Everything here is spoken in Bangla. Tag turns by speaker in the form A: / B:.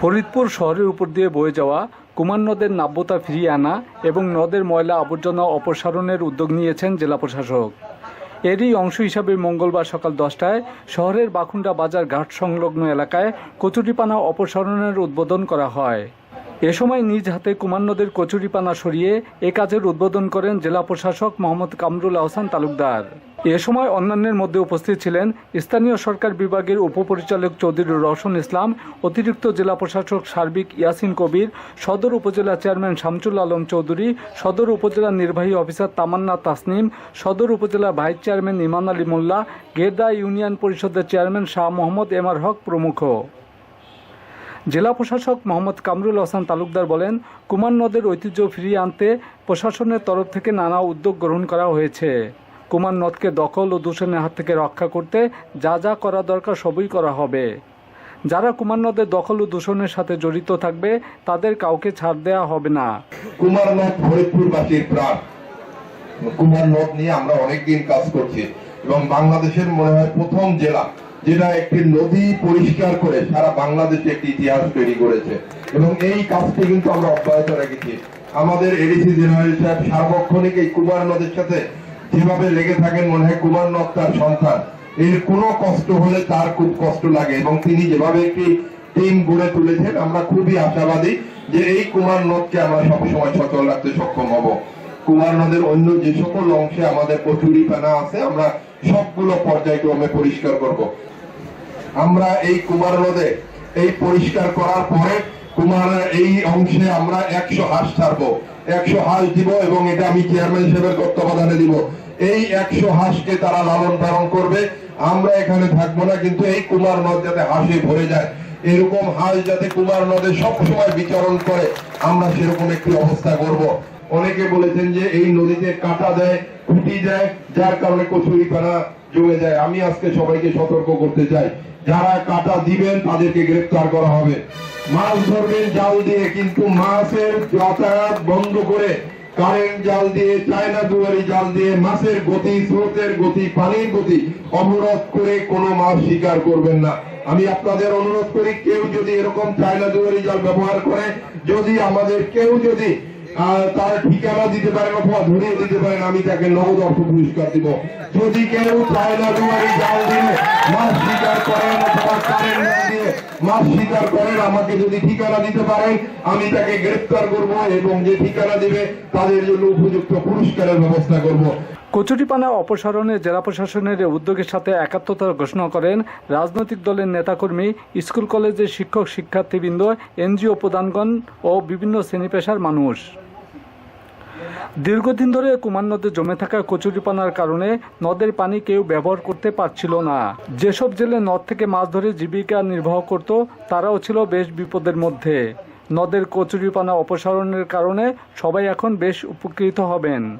A: ফরিদপুর শহরের উপর দিয়ে বয়ে যাওয়া কুমার নদের নাব্যতা ফিরিয়ে আনা এবং নদের ময়লা আবর্জনা অপসারণের উদ্যোগ নিয়েছেন জেলা প্রশাসক। এরই অংশ হিসাবে মঙ্গলবার সকাল দশটায় শহরের বাখুন্ডা বাজার ঘাট সংলগ্ন এলাকায় কচুরিপানা অপসারণের উদ্বোধন করা হয়। এ সময় নিজ হাতে কুমার নদের কচুরিপানা সরিয়ে এ কাজের উদ্বোধন করেন জেলা প্রশাসক মোহাম্মদ কামরুল আহসান তালুকদার। এ সময় অন্যান্যের মধ্যে উপস্থিত ছিলেন স্থানীয় সরকার বিভাগের উপপরিচালক চৌধুরী রওশন ইসলাম, অতিরিক্ত জেলা প্রশাসক সার্বিক ইয়াসিন কবির, সদর উপজেলা চেয়ারম্যান শামসুল আলম চৌধুরী, সদর উপজেলা নির্বাহী officer Tamanna Tasnim, Sadar upazila vice chairman Iman Ali Molla Geda union পরিষদের চেয়ারম্যান শাহ মোহাম্মদ এমার হক প্রমুখ। জেলা প্রশাসক মোহাম্মদ কামরুল হাসান তালুকদার বলেন, কুমার নদের ঐতিহ্য ফিরিয়ে আনতে প্রশাসনের তরফ থেকে নানা উদ্যোগ গ্রহণ করা হয়েছে। কুমার নদকে দখল ও দূষণের হাত থেকে রক্ষা করতে যা যা করা দরকার সবই করা হবে। যারা কুমার নদের দখল ও দূষণের সাথে জড়িত থাকবে, তাদের কাউকে ছাড় দেওয়া হবে না।
B: কুমারনদ ফরিদপুরবাসীর প্রাণ। কুমারনদ নিয়ে আমরা অনেকদিন কাজ করছি এবং বাংলাদেশের মনে হয় প্রথম জেলা। যেটা একটি নদী পরিষ্কার করে সারা বাংলাদেশে একটি ইতিহাস তৈরি করেছে। এবং এই কাজটি কিন্তু আমরা অব্যাহত রেখেছি। আমাদের এডিসি জেনারেল সাহেব সার্বক্ষণিক এই কুমার নদের সাথে যেভাবে লেগে থাকেন, মনে হয় কুমার নদ তার সন্তান। এর কোনো কষ্ট হলে তার খুব কষ্ট লাগে এবং তিনি যেভাবে একটি টিম গড়ে তুলেছেন, আমরা খুবই আশাবাদী যে এই কুমার নদকে আমরা সবসময় সচল রাখতে সক্ষম হব। কুমার নদের অন্য যে সকল অংশে আমাদের কচুরি পানা আছে, আমরা সবগুলো পর্যায়ক্রমে পরিষ্কার করব। আমরা এই কুমার নদে এই পরিষ্কার করার পরে কুমার এই অংশে আমরা একশো হাঁস ছাড়বো। একশো হাঁস দিব এবং এটা আমি চেয়ারম্যান হিসেবে তত্ত্বাবধানে দিব। এই একশো হাঁসকে তারা লালন পালন করবে। আমরা এখানে থাকব না, কিন্তু এই কুমার নদ যাতে হাঁসে ভরে যায়। এরকম হাঁস যাতে কুমার নদে সব সময় বিচরণ করে, আমরা সেরকম একটি অবস্থা করব। অনেকে বলেছেন যে এই নদীতে কাটা দেয় খুঁটি দেয়, যার কারণে কচুরি পানা জমে যায়। আমি আজকে সবাইকে সতর্ক করতে চাই। যারা কাটা দিবেন, তাদেরকে গ্রেফতার করা হবে। মাছ ধরবেন জাল দিয়ে, কিন্তু মাছের যাতায়াত বন্ধ করে কারেন্ট জাল দিয়ে, চায়না দুয়ারি জাল দিয়ে, মাছের গতি, স্রোতের গতি, পানির গতি অবরোধ করে কোনো মাছ শিকার করবেন না। আমি আপনাদের অনুরোধ করি, কেউ যদি এরকম চায়না দুয়ারি জাল ব্যবহার করে, যদি আমাদের কেউ যদি তার ঠিকানা দিতে পারেন অথবা ধরিয়ে দিতে আমি তাকে নগদ অর্থ পুরস্কার দিব। যদি কেউ জাল দিয়ে মাছ স্বীকার করেন মাছ স্বীকার করেন, আমাকে যদি ঠিকানা দিতে পারেন, আমি তাকে গ্রেপ্তার করব এবং যে ঠিকানা দিবে, তাদের জন্য উপযুক্ত পুরস্কারের ব্যবস্থা করব।
A: কচুরিপানা অপসারণে জেলা প্রশাসনের উদ্যোগের সাথে একাত্মতা ঘোষণা করেন রাজনৈতিক দলের নেতাকর্মী, স্কুল কলেজের শিক্ষক, শিক্ষার্থীবৃন্দ, এনজিও প্রধানগণ ও বিভিন্ন শ্রেণি পেশার মানুষ। দীর্ঘদিন ধরে কুমার নদে জমে থাকা কচুরিপানার কারণে নদের পানি কেউ ব্যবহার করতে পারছিল না। যেসব জেলে নদ থেকে মাছ ধরে জীবিকা নির্বাহ করত, তারাও ছিল বেশ বিপদের মধ্যে। নদের কচুরিপানা অপসারণের কারণে সবাই এখন বেশ উপকৃত হবেন।